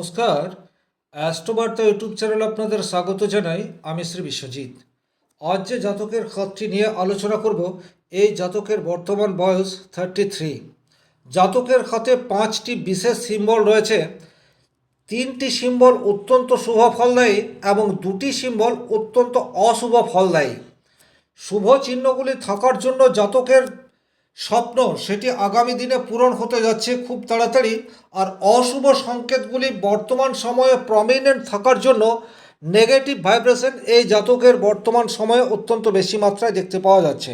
নমস্কার। Astrobarta YouTube channel আপনাদের স্বাগত জানাই। আমি শ্রী বিশ্বজিৎ। আজ যে জাতকের খাতটি নিয়ে আলোচনা করব, এই জাতকের বর্তমান বয়স থার্টি থ্রি জাতকের খাতে পাঁচটি বিশেষ সিম্বল রয়েছে। তিনটি সিম্বল অত্যন্ত শুভ ফলদায়ী এবং দুটি সিম্বল অত্যন্ত অশুভ ফলদায়ী। শুভ চিহ্নগুলি থাকার জন্য জাতকের স্বপ্ন সেটি আগামী দিনে পূরণ হতে যাচ্ছে খুব তাড়াতাড়ি। আর অশুভ সংকেতগুলি বর্তমান সময়ে প্রমিনেন্ট থাকার জন্য নেগেটিভ ভাইব্রেশন এই জাতকের বর্তমান সময়ে অত্যন্ত বেশি মাত্রায় দেখতে পাওয়া যাচ্ছে।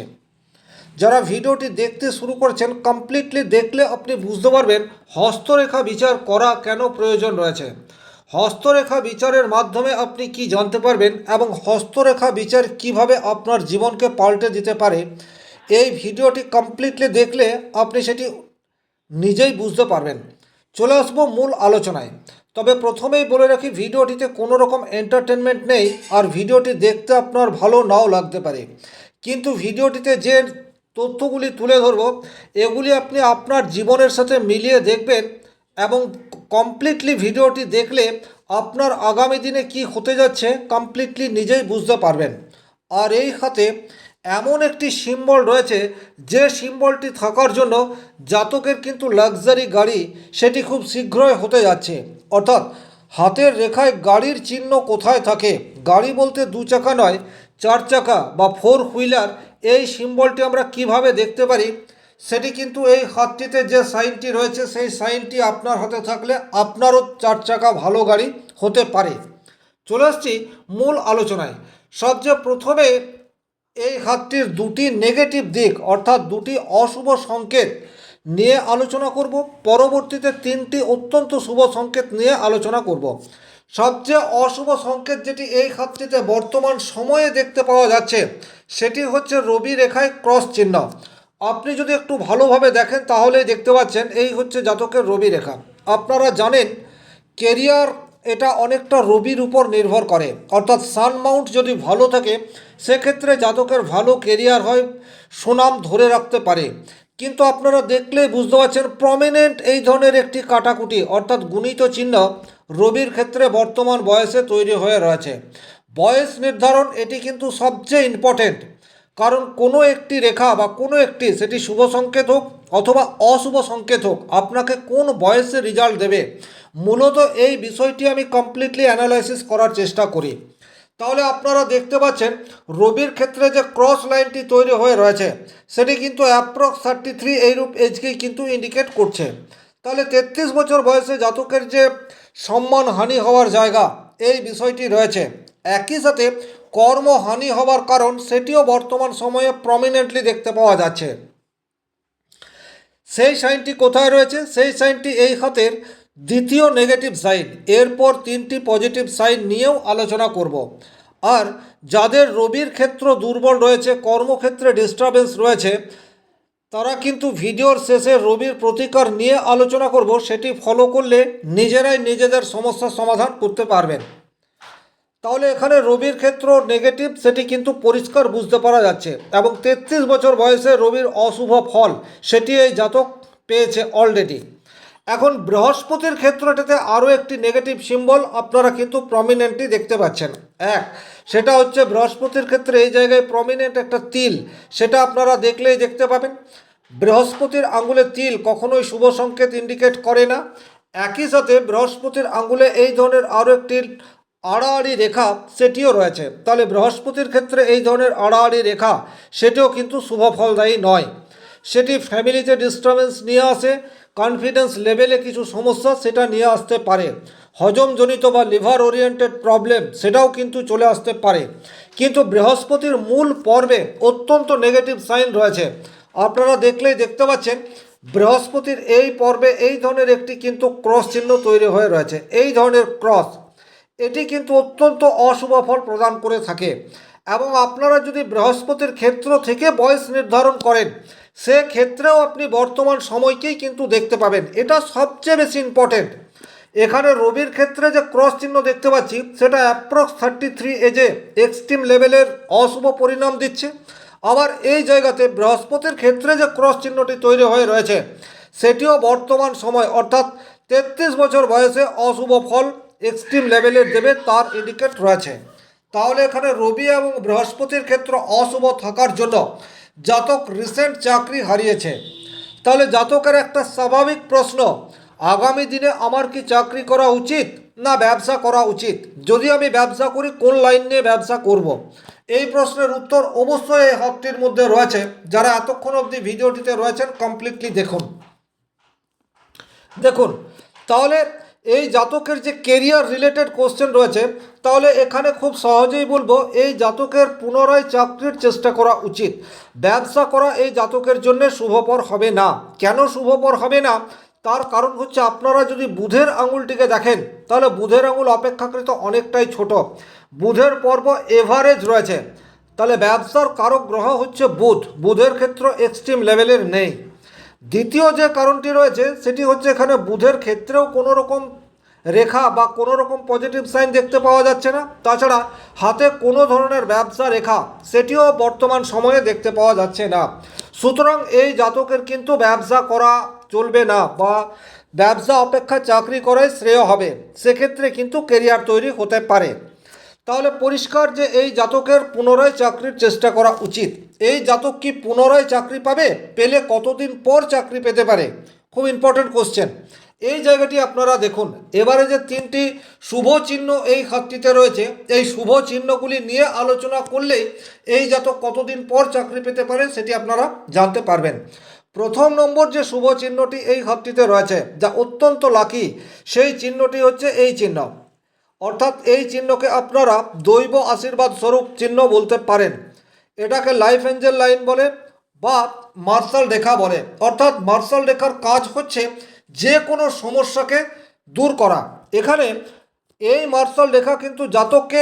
যারা ভিডিওটি দেখতে শুরু করেছেন কমপ্লিটলি দেখলে আপনি বুঝতে পারবেন হস্তরেখা বিচার করা কেন প্রয়োজন রয়েছে। হস্তরেখা বিচারের মাধ্যমে আপনি কি জানতে পারবেন এবং হস্তরেখা বিচার কীভাবে আপনার জীবনকে পাল্টে দিতে পারে এই ভিডিওটি কমপ্লিটলি দেখলে আপনি সেটি নিজেই বুঝতে পারবেন। চলে আসব মূল আলোচনায়। তবে প্রথমেই বলে রাখি, ভিডিওটিতে কোনো রকম এন্টারটেনমেন্ট নেই আর ভিডিওটি দেখতে আপনার ভালো নাও লাগতে পারে। কিন্তু ভিডিওটিতে যে তথ্যগুলি তুলে ধরব, এগুলি আপনি আপনার জীবনের সাথে মিলিয়ে দেখবেন এবং কমপ্লিটলি ভিডিওটি দেখলে আপনার আগামী দিনে কি হতে যাচ্ছে কমপ্লিটলি নিজেই বুঝতে পারবেন। আর এই খাতে এমন একটি সিম্বল রয়েছে যে সিম্বলটি থাকার জন্য জাতকের কিন্তু লাক্সারি গাড়ি সেটি খুব শীঘ্রই হতে যাচ্ছে। অর্থাৎ হাতের রেখায় গাড়ির চিহ্ন কোথায় থাকে? গাড়ি বলতে দু চাকা নয়, চার চাকা বা ফোর হুইলার। এই সিম্বলটি আমরা কীভাবে দেখতে পারি? সেটি কিন্তু এই হাতটিতে যে সাইনটি রয়েছে, সেই সাইনটি আপনার হাতে থাকলে আপনারও চার চাকা ভালো গাড়ি হতে পারে। চলে আসছি মূল আলোচনায়। সবচেয়ে প্রথমে এই হাতটির দুটি নেগেটিভ দিক, অর্থাৎ দুটি অশুভ সংকেত নিয়ে আলোচনা করব। পরবর্তীতে তিনটি অত্যন্ত শুভ সংকেত নিয়ে আলোচনা করব। সবচেয়ে অশুভ সংকেত যেটি এই হাতটিতে বর্তমান সময়ে দেখতে পাওয়া যাচ্ছে, সেটি হচ্ছে রবি রেখায় ক্রস চিহ্ন। আপনি যদি একটু ভালোভাবে দেখেন, তাহলেই দেখতে পাচ্ছেন, এই হচ্ছে জাতকের রবি রেখা। আপনারা জানেন, কেরিয়ার এটা অনেকটা রবির উপর নির্ভর করে। অর্থাৎ সান মাউন্ট যদি ভালো থাকে, সেক্ষেত্রে জাতকের ভালো কেরিয়ার হয় সুনাম ধরে রাখতে পারে। কিন্তু আপনারা দেখলেই বুঝতে পারছেন, প্রমিনেন্ট এই ধরনের একটি কাটাকুটি, অর্থাৎ গুণিত চিহ্ন রবির ক্ষেত্রে বর্তমান বয়সে তৈরি হয়ে রয়েছে। বয়স নির্ধারণ, এটি কিন্তু সবচেয়ে ইম্পর্টেন্ট কারণ কোনো একটি রেখা বা কোনো একটি, সেটি শুভ সংকেত হোক অথবা অশুভ সংকেত হোক, আপনাকে কোন বয়সে রেজাল্ট দেবে মূলত এই বিষয়টি আমি কমপ্লিটলি অ্যানালাইসিস করার চেষ্টা করি। তাহলে আপনারা দেখতে পাচ্ছেন, রবির ক্ষেত্রে যে ক্রস লাইনটি তৈরি হয়ে রয়েছে, সেটি কিন্তু অ্যাপ্রক্স থার্টি থ্রি এইরূপ এজকেই কিন্তু ইন্ডিকেট করছে। তাহলে তেত্রিশ বছর বয়সে জাতকের যে সম্মানহানি হওয়ার জায়গা, এই বিষয়টি রয়েছে। একই সাথে কর্মহানি হওয়ার কারণ, সেটিও বর্তমান সময়ে প্রমিনেন্টলি দেখতে পাওয়া যাচ্ছে। সেই সাইনটি কোথায় রয়েছে? সেই সাইনটি এই হাতের দ্বিতীয় নেগেটিভ সাইন এরপর তিনটি পজিটিভ সাইন নিয়েও আলোচনা করব। আর যাদের রবির ক্ষেত্র দুর্বল রয়েছে, কর্মক্ষেত্রে ডিস্টারবেন্স রয়েছে, তারা কিন্তু ভিডিওর শেষে রবির প্রতিকার নিয়ে আলোচনা করব। সেটি ফলো করলে নিজেরাই নিজেদের সমস্যার সমাধান করতে পারবেন। তাহলে এখানে রবির ক্ষেত্র নেগেটিভ সেটি কিন্তু পরিষ্কার বুঝতে পারা যাচ্ছে। এবং তেত্রিশ বছর বয়সে রবির অশুভ ফল, সেটি এই জাতক পেয়েছে অলরেডি এখন বৃহস্পতির ক্ষেত্রটাতে আরও একটি নেগেটিভ সিম্বল আপনারা কিন্তু প্রমিনেন্টলি দেখতে পাচ্ছেন। এক, সেটা হচ্ছে বৃহস্পতির ক্ষেত্রে এই জায়গায় প্রমিনেন্ট একটা তিল, সেটা আপনারা দেখলেই দেখতে পাবেন। বৃহস্পতির আঙ্গুলে তিল কখনোই শুভ সংকেত ইন্ডিকেট করে না। একই সাথে বৃহস্পতির আঙ্গুলে এই ধরনের আরও একটি আড়াআড়ি রেখা সেটিও রয়েছে। তাহলে বৃহস্পতির ক্ষেত্রে এই ধরনের আড়াআড়ি রেখা, সেটিও কিন্তু শুভ ফলদায়ী নয়। সেটি ফ্যামিলিতে ডিস্টারবেন্স নিয়ে আসে কনফিডেন্স লেভেলে কিছু সমস্যা সেটা নিয়ে আসতে পারে। হজমজনিত বা লিভার ওরিয়েন্টেড প্রবলেম সেটাও কিন্তু চলে আসতে পারে। কিন্তু বৃহস্পতির মূল পর্বে অত্যন্ত নেগেটিভ সাইন রয়েছে। আপনারা দেখলেই দেখতে পাচ্ছেন, বৃহস্পতির এই পর্বে এই ধরনের একটি কিন্তু ক্রস চিহ্ন তৈরি হয়ে রয়েছে। এই ধরনের ক্রস এটি কিন্তু অত্যন্ত অশুভ ফল প্রদান করে থাকে। এবং আপনারা যদি বৃহস্পতির ক্ষেত্র থেকে বয়স নির্ধারণ করেন সে ক্ষেত্রেও আপনি বর্তমান সময়কেই কিন্তু দেখতে পাবেন। এটা সবচেয়ে বেশি ইম্পর্টেন্ট এখানে রবির ক্ষেত্রে যে ক্রস চিহ্ন দেখতে পাচ্ছি, সেটা অ্যাপ্রক্স থার্টি থ্রি এজে এক্সট্রিম লেভেলের অশুভ পরিণাম দিচ্ছে। আবার এই জায়গাতে বৃহস্পতির ক্ষেত্রে যে ক্রস চিহ্নটি তৈরি হয়ে রয়েছে, সেটিও বর্তমান সময়, অর্থাৎ তেত্রিশ বছর বয়সে অশুভ ফল এক্সট্রিম লেভেলের দেবে, তার ইন্ডিকেট রয়েছে। তাহলে এখানে রবি এবং বৃহস্পতির ক্ষেত্র অশুভ থাকার জন্য জাতক রিসেন্ট চাকরি হারিয়েছে। তাহলে জাতকের একটা স্বাভাবিক প্রশ্ন, আগামী দিনে আমার কি চাকরি করা উচিত না ব্যবসা করা উচিত? যদি আমি ব্যবসা করি, কোন লাইন নিয়ে ব্যবসা করব। এই প্রশ্নের উত্তর অবশ্যই এই হাতটির মধ্যে রয়েছে। যারা এতক্ষণ অবধি ভিডিওটিতে রয়েছেন কমপ্লিটলি দেখুন। দেখুন, তাহলে এই জাতকের যে কেরিয়ার রিলেটেড কোশ্চেন রয়েছে, তাহলে এখানে খুব সহজেই বলব, এই জাতকের পুনরায় চাকরির চেষ্টা করা উচিত। ব্যবসা করা এই জাতকের জন্য শুভপর হবে না। কেন শুভপর হবে না? তার কারণ হচ্ছে আপনারা যদি বুধের আঙুলটিকে দেখেন, তাহলে বুধের আঙুল অপেক্ষাকৃত অনেকটাই ছোট। বুধের পর্ব এভারেজ রয়েছে। তাহলে ব্যবসার কারক গ্রহ হচ্ছে বুধ। বুধের ক্ষেত্র এক্সট্রিম লেভেলের নেই। দ্বিতীয় যে কারণটি রয়েছে, সেটি হচ্ছে এখানে বুধের ক্ষেত্রেও কোনো রকম রেখা বা কোনো রকম পজিটিভ সাইন দেখতে পাওয়া যাচ্ছে না। তাছাড়া হাতে কোনো ধরনের ব্যবসা রেখা, সেটিও বর্তমান সময়ে দেখতে পাওয়া যাচ্ছে না। সুতরাং এই জাতকের কিন্তু ব্যবসা করা চলবে না বা ব্যবসা অপেক্ষা চাকরি করাই শ্রেয় হবে। সেক্ষেত্রে কিন্তু কেরিয়ার তৈরি হতে পারে। তাহলে পরিষ্কার যে এই জাতকের পুনরায় চাকরির চেষ্টা করা উচিত। এই জাতক কি পুনরায় চাকরি পাবে? পেলে কতদিন পর চাকরি পেতে পারে? খুব ইম্পর্টেন্ট কোশ্চেন এই জায়গাটি আপনারা দেখুন। এবারে যে তিনটি শুভ চিহ্ন এই খাতটিতে রয়েছে, এই শুভ চিহ্নগুলি নিয়ে আলোচনা করলেই এই জাতক কতদিন পর চাকরি পেতে পারে সেটি আপনারা জানতে পারবেন। প্রথম নম্বর যে শুভ চিহ্নটি এই খাতটিতে রয়েছে, যা অত্যন্ত লাকি সেই চিহ্নটি হচ্ছে এই চিহ্ন। অর্থাৎ এই চিহ্নকে আপনারা দৈব আশীর্বাদ স্বরূপ চিহ্ন বলতে পারেন। এটাকে লাইফ এঞ্জেল লাইন বলে বা মার্শাল রেখা বলে। অর্থাৎ মার্শাল রেখার কাজ হচ্ছে যে কোনো সমস্যাকে দূর করা। এখানে এই মার্শাল রেখা কিন্তু জাতককে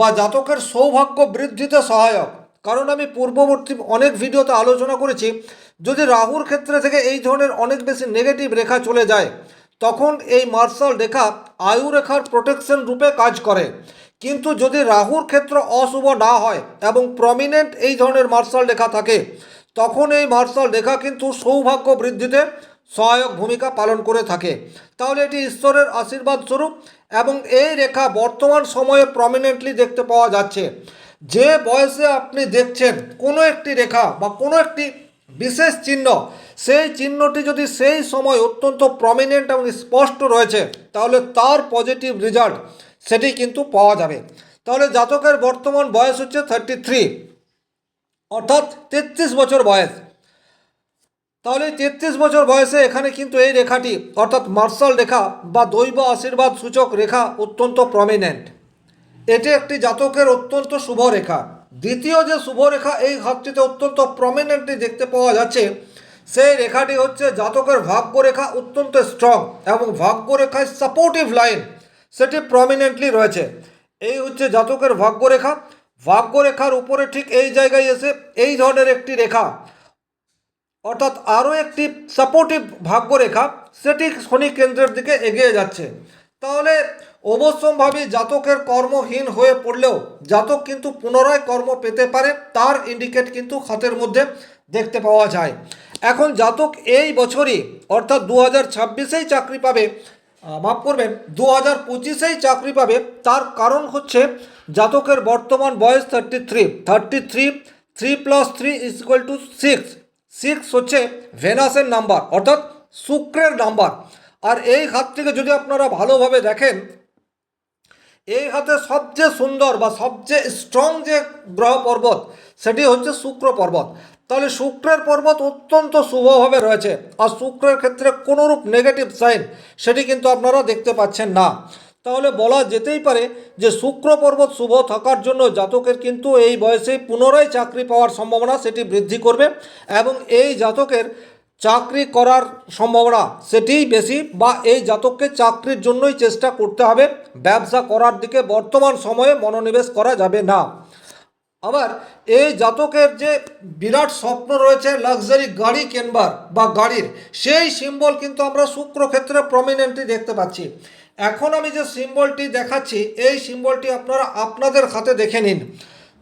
বা জাতকের সৌভাগ্য বৃদ্ধিতে সহায়ক। কারণ আমি পূর্ববর্তী অনেক ভিডিওতে আলোচনা করেছি, যদি রাহুর ক্ষেত্রে থেকে এই ধরনের অনেক বেশি নেগেটিভ রেখা চলে যায় তখন এই মার্শাল রেখা আয়ু রেখার প্রোটেকশন রূপে কাজ করে। কিন্তু যদি রাহুর ক্ষেত্র অশুভ না হয় এবং প্রমিনেন্ট এই ধরনের মার্শাল রেখা থাকে, তখন এই মার্শাল রেখা কিন্তু সৌভাগ্য বৃদ্ধিতে সহায়ক ভূমিকা পালন করে থাকে। তাহলে এটি ঈশ্বরের আশীর্বাদ স্বরূপ এবং এই রেখা বর্তমান সময়ে প্রমিনেন্টলি দেখতে পাওয়া যাচ্ছে। যে বয়সে আপনি দেখছেন কোনো একটি রেখা বা কোনো একটি বিশেষ চিহ্ন। সেই চিহ্নটি যদি সেই সময় অত্যন্ত প্রমিনেন্ট এবং স্পষ্ট রয়েছে, তাহলে তার পজিটিভ রেজাল্ট সেটি কিন্তু পাওয়া যাবে। তাহলে জাতকের বর্তমান বয়স হচ্ছে থার্টি থ্রি অর্থাৎ তেত্রিশ বছর বয়স। তাহলে তেত্রিশ বছর বয়সে এখানে কিন্তু এই রেখাটি, অর্থাৎ মার্শাল রেখা বা দৈব আশীর্বাদ সূচক রেখা অত্যন্ত প্রমিনেন্ট এটি একটি জাতকের অত্যন্ত শুভ রেখা। দ্বিতীয় যে শুভরেখা এই ঘাতটিতে অত্যন্ত প্রমিনেন্টলি দেখতে পাওয়া যাচ্ছে, সেই রেখাটি হচ্ছে জাতকের ভাগ্য রেখা অত্যন্ত স্ট্রং এবং ভাগ্য রেখায় সাপোর্টিভ লাইন সেটি প্রমিনেন্টলি রয়েছে। এই হচ্ছে জাতকের ভাগ্য রেখা ভাগ্য রেখার উপরে ঠিক এই জায়গায় এসে এই ধরনের একটি রেখা, অর্থাৎ আরও একটি সাপোর্টিভ ভাগ্যরেখা, সেটি শনি কেন্দ্রের দিকে এগিয়ে যাচ্ছে। তাহলে অবশ্যম্ভাবী জাতকের কর্মহীন হয়ে পড়লেও জাতক কিন্তু পুনরায় কর্ম পেতে পারে, তার ইন্ডিকেট কিন্তু খাতের মধ্যে দেখতে পাওয়া যায়। এখন জাতক এই বছরই, অর্থাৎ দু হাজার ছাব্বিশেই চাকরি পাবে মাফ করবেন দু হাজার পঁচিশেই চাকরি পাবে, তার কারণ হচ্ছে জাতকের বর্তমান বয়স thirty three thirty three three plus three is equal to six six হচ্ছে ভেনাসের নাম্বার অর্থাৎ শুক্রের নাম্বার আর এই হাত থেকে যদি আপনারা ভালোভাবে দেখেন এই হাতে সবচেয়ে সুন্দর বা সবচেয়ে স্ট্রং যে গ্রহ পর্বত, সেটি হচ্ছে শুক্র পর্বত। তাহলে শুক্রের পর্বত অত্যন্ত শুভভাবে রয়েছে আর শুক্রের ক্ষেত্রে কোনোরূপ নেগেটিভ সাইন সেটি কিন্তু আপনারা দেখতে পাচ্ছেন না। তাহলে বলা যেতেই পারে যে শুক্র পর্বত শুভ থাকার জন্য জাতকের কিন্তু এই বয়সে পুনরায় চাকরি পাওয়ার সম্ভাবনা সেটি বৃদ্ধি করবে এবং এই জাতকের চাকরি করার সম্ভাবনা সেটিই বেশি বা এই জাতককে চাকরির জন্যই চেষ্টা করতে হবে। ব্যবসা করার দিকে বর্তমান সময়ে মনোনিবেশ করা যাবে না। আবার এই জাতকের যে বিরাট স্বপ্ন রয়েছে লাক্সারি গাড়ি কেনবার বা গাড়ির, সেই সিম্বল কিন্তু আমরা শুক্র ক্ষেত্রে প্রমিনেন্টলি দেখতে পাচ্ছি। এখন আমি যে সিম্বলটি দেখাচ্ছি, এই সিম্বলটি আপনারা আপনাদের হাতে দেখে নিন।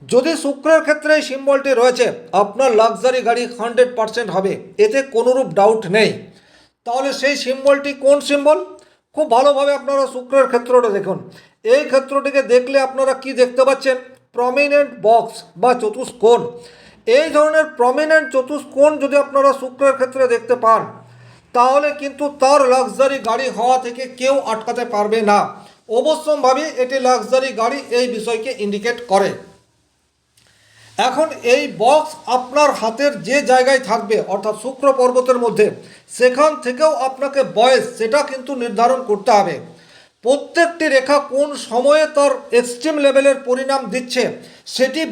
যদি শুক্রের ক্ষেত্রে এই সিম্বলটি রয়েছে, আপনার লাক্সারি গাড়ি হান্ড্রেড পারসেন্ট হবে। এতে কোনোরূপ ডাউট নেই। তাহলে সেই সিম্বলটি কোন সিম্বল খুব ভালোভাবে আপনারা শুক্রের ক্ষেত্রটা দেখুন। এই ক্ষেত্রটিকে দেখলে আপনারা কি দেখতে পাচ্ছেন? প্রমিনেন্ট বক্স বা চতুষ্কোণ। এই ধরনের প্রমিনেন্ট চতুষ্কোণ যদি আপনারা শুক্রের ক্ষেত্রে দেখতে পান, তাহলে কিন্তু তার লাক্সারি গাড়ি হওয়া থেকে কেউ আটকাতে পারবে না। অবশ্যম্ভাবী এটি লাক্সারি গাড়ি এই বিষয়কে ইন্ডিকেট করে। এখন এই বক্স আপনার হাতের যে জায়গায় থাকবে, অর্থাৎ শুক্র পর্বতের মধ্যে, সেখান থেকেও আপনাকে বয়স, সেটা কিন্তু নির্ধারণ করতে হবে। প্রত্যেকটি রেখা কোন সময়ে তার এক্সট্রিম লেভেলের পরিণাম দিচ্ছে, সেটি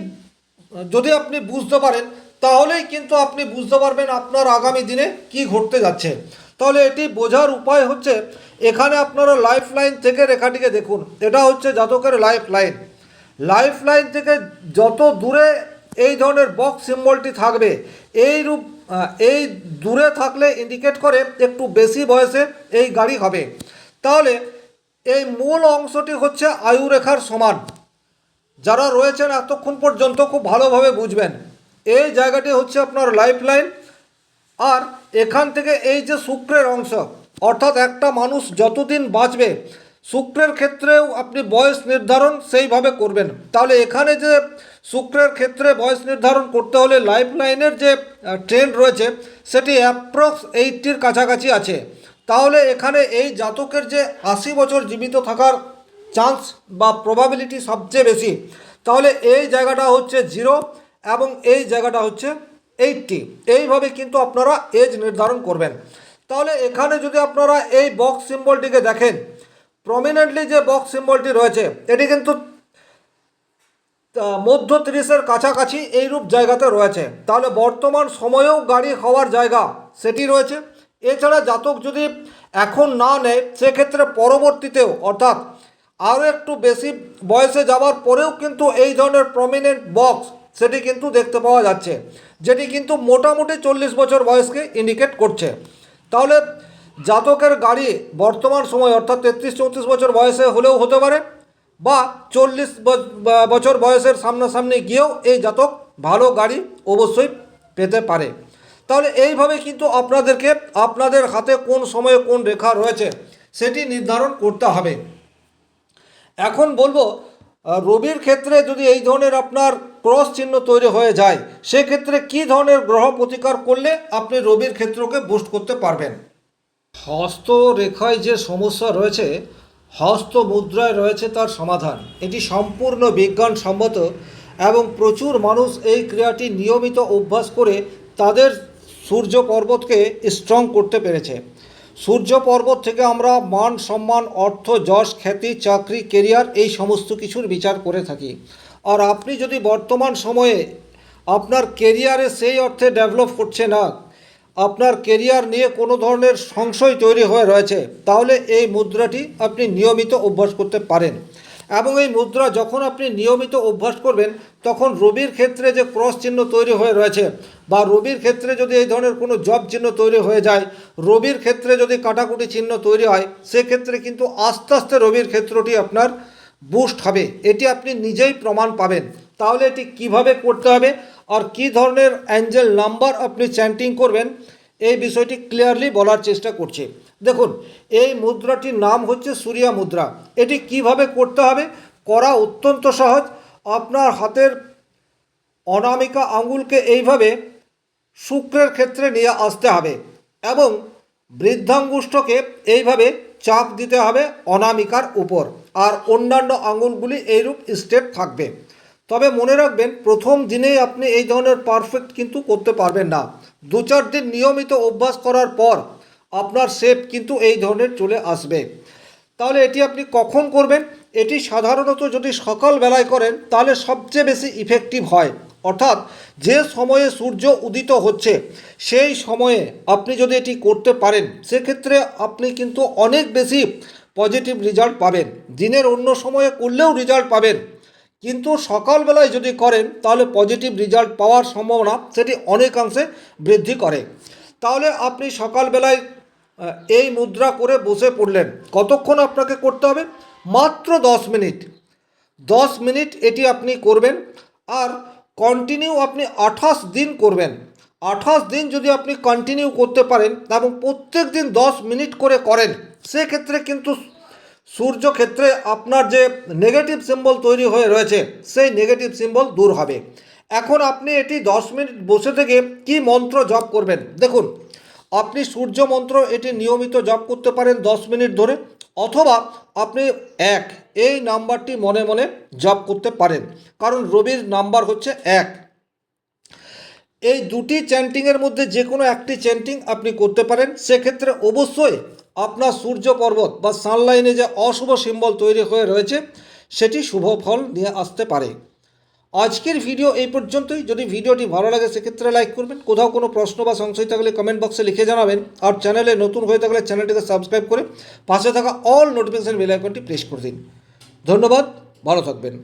যদি আপনি বুঝতে পারেন, তাহলেই কিন্তু আপনি বুঝতে পারবেন আপনার আগামী দিনে কি ঘটতে যাচ্ছে। তাহলে এটি বোঝার উপায় হচ্ছে, এখানে আপনারা লাইফ লাইন থেকে রেখাটিকে দেখুন, এটা হচ্ছে জাতকের লাইফ লাইন লাইফ লাইন থেকে যত দূরে এই ধরনের বক্স সিম্বলটি থাকবে। এই রূপ এই দূরে থাকলে ইন্ডিকেট করে একটু বেশি বয়সে এই গাড়ি হবে। তাহলে এই মূল অংশটি হচ্ছে আয়ু রেখার সমান। যারা রয়েছেন এতক্ষণ পর্যন্ত খুব ভালোভাবে বুঝবেন। এই জায়গাটি হচ্ছে আপনার লাইফ লাইন আর এখান থেকে এই যে শুক্রের অংশ, অর্থাৎ একটা মানুষ যতদিন বাঁচবে, শুক্রের ক্ষেত্রেও আপনি বয়স নির্ধারণ সেইভাবে করবেন। তাহলে এখানে যে শুক্রের ক্ষেত্রে বয়স নির্ধারণ করতে হলে লাইফ লাইনের যে ট্রেন্ড রয়েছে, সেটি অ্যাপ্রক্স এইটটির কাছাকাছি আছে। তাহলে এখানে এই জাতকের যে আশি বছর জীবিত থাকার চান্স বা প্রবাবিলিটি সবচেয়ে বেশি। তাহলে এই জায়গাটা হচ্ছে জিরো এবং এই জায়গাটা হচ্ছে এইটটি এইভাবে কিন্তু আপনারা এজ নির্ধারণ করবেন। তাহলে এখানে যদি আপনারা এই বক্স সিম্বলটিকে দেখেন প্রমিনেন্টলি যে বক্স সিম্বলটি রয়েছে, এটি কিন্তু মধ্য তিরিশের কাছাকাছি এইরূপ জায়গাতে রয়েছে। তাহলে বর্তমান সময়েও গাড়ি হওয়ার জায়গা সেটি রয়েছে। এছাড়া জাতক যদি এখন না নেয়, সেক্ষেত্রে পরবর্তীতেও, অর্থাৎ আরও একটু বেশি বয়সে যাওয়ার পরেও কিন্তু এই ধরনের প্রমিনেন্ট বক্স সেটি কিন্তু দেখতে পাওয়া যাচ্ছে, যেটি কিন্তু মোটামুটি চল্লিশ বছর বয়সকে ইন্ডিকেট করছে। তাহলে জাতকের গাড়ি বর্তমান সময়, অর্থাৎ তেত্রিশ চৌত্রিশ বছর বয়সে হলেও হতে পারে বা চল্লিশ বছর বয়সের সামনাসামনি গিয়েও এই জাতক ভালো গাড়ি অবশ্যই পেতে পারে। তাহলে এইভাবে কিন্তু আপনাদেরকে আপনাদের হাতে কোন সময়ে কোন রেখা রয়েছে সেটি নির্ধারণ করতে হবে। এখন বলব রবির ক্ষেত্রে যদি এই ধরনের আপনার ক্রস চিহ্ন তৈরি হয়ে যায়, সেক্ষেত্রে কী ধরনের গ্রহ প্রতিকার করলে আপনি রবির ক্ষেত্রকে বুস্ট করতে পারবেন? হস্ত রেখায় যে সমস্যা রয়েছে হস্ত মুদ্রায় রয়েছে তার সমাধান। এটি সম্পূর্ণ বিজ্ঞানসম্মত এবং প্রচুর মানুষ এই ক্রিয়াটি নিয়মিত অভ্যাস করে তাদের সূর্য পর্বতকে স্ট্রং করতে পেরেছে। সূর্য পর্বত থেকে আমরা মান, সম্মান, অর্থ, যশ, খ্যাতি, চাকরি কেরিয়ার এই সমস্ত কিছুর বিচার করে থাকি। আর আপনি যদি বর্তমান সময়ে আপনার কেরিয়ারে সেই অর্থে ডেভেলপ করছে না আপনার কেরিয়ার নিয়ে কোনো ধরনের সংশয় তৈরি হয়ে রয়েছে, তাহলে এই মুদ্রাটি আপনি নিয়মিত অভ্যাস করতে পারেন। এবং এই মুদ্রা যখন আপনি নিয়মিত অভ্যাস করবেন, তখন রবির ক্ষেত্রে যে ক্রস চিহ্ন তৈরি হয়ে রয়েছে বা রবির ক্ষেত্রে যদি এই ধরনের কোনো জব চিহ্ন তৈরি হয়ে যায়, রবির ক্ষেত্রে যদি কাটাকুটি চিহ্ন তৈরি হয়, সেক্ষেত্রে কিন্তু আস্তে আস্তে রবির ক্ষেত্রটি আপনার বুস্ট হবে। এটি আপনি নিজেই প্রমাণ পাবেন। তাহলে এটি কীভাবে করতে হবে? আর কি ধরনের অ্যাঞ্জেল নাম্বার আপনি চ্যান্টিং করবেন? এই বিষয়টি ক্লিয়ারলি বলার চেষ্টা করছে। দেখুন, এই মুদ্রাটির নাম হচ্ছে সূর্যা মুদ্রা। এটি কীভাবে করতে হবে? করা অত্যন্ত সহজ। আপনার হাতের অনামিকা আঙুলকে এইভাবে শুক্রের ক্ষেত্রে নিয়ে আসতে হবে এবং বৃদ্ধাঙ্গুষ্ঠকে এইভাবে চাপ দিতে হবে অনামিকার উপর। আর অন্যান্য আঙুলগুলি এইরূপ স্টেপ থাকবে। তবে মনে রাখবেন, প্রথম দিনেই আপনি এই ধরনের পারফেক্ট কিন্তু করতে পারবেন না। দু চার দিন নিয়মিত অভ্যাস করার পর আপনার শেপ কিন্তু এই ধরনের চলে আসবে। তাহলে এটি আপনি কখন করবেন? এটি সাধারণত যদি সকালবেলায় করেন, তাহলে সবচেয়ে বেশি ইফেক্টিভ হয়। অর্থাৎ যে সময়ে সূর্য উদিত হচ্ছে, সেই সময়ে আপনি যদি এটি করতে পারেন, সেক্ষেত্রে আপনি কিন্তু অনেক বেশি পজিটিভ রেজাল্ট পাবেন। দিনের অন্য সময়ে করলেও রেজাল্ট পাবেন। কিন্তু সকালবেলায় যদি করেন, তাহলে পজিটিভ রেজাল্ট পাওয়ার সম্ভাবনা সেটি অনেকাংশে বৃদ্ধি করে। তাহলে আপনি সকালবেলায় এই মুদ্রা করে বসে পড়লেন। কতক্ষণ আপনাকে করতে হবে? মাত্র দশ মিনিট। দশ মিনিট এটি আপনি করবেন আর কন্টিনিউ আপনি আঠাশ দিন করবেন। আঠাশ দিন যদি আপনি কন্টিনিউ করতে পারেন এবং প্রত্যেক দিন দশ মিনিট করে করেন, সেক্ষেত্রে কিন্তু সূর্য ক্ষেত্রে আপনার যে নেগেটিভ সিম্বল তৈরি হয়ে রয়েছে, সেই নেগেটিভ সিম্বল দূর হবে। এখন আপনি এটি দশ মিনিট বসে থেকে কি মন্ত্র জপ করবেন? দেখুন, আপনি সূর্য মন্ত্র এটি নিয়মিত জপ করতে পারেন দশ মিনিট ধরে, অথবা আপনি এক, এই নাম্বারটি মনে মনে জপ করতে পারেন, কারণ রবির নাম্বার হচ্ছে এক। এই দুটি চ্যান্টিংয়ের মধ্যে যে কোনো একটি চ্যান্টিং আপনি করতে পারেন, সেক্ষেত্রে অবশ্যই আপনার সূর্য পর্বত বা সানলাইনে যে অশুভ সিম্বল তৈরি হয়ে রয়েছে, সেটি শুভ ফল নিয়ে আসতে পারে। আজকের ভিডিও এই পর্যন্তই। যদি ভিডিওটি ভালো লাগে, সেক্ষেত্রে লাইক করবেন। কোথাও কোনো প্রশ্ন বা সংশয় থাকলে কমেন্ট বক্সে লিখে জানাবেন। আর চ্যানেলে নতুন হয়ে থাকলে চ্যানেলটিকে সাবস্ক্রাইব করে পাশে থাকা অল নোটিফিকেশান বেল আইকনটি প্রেস করে দিন। ধন্যবাদ। ভালো থাকবেন।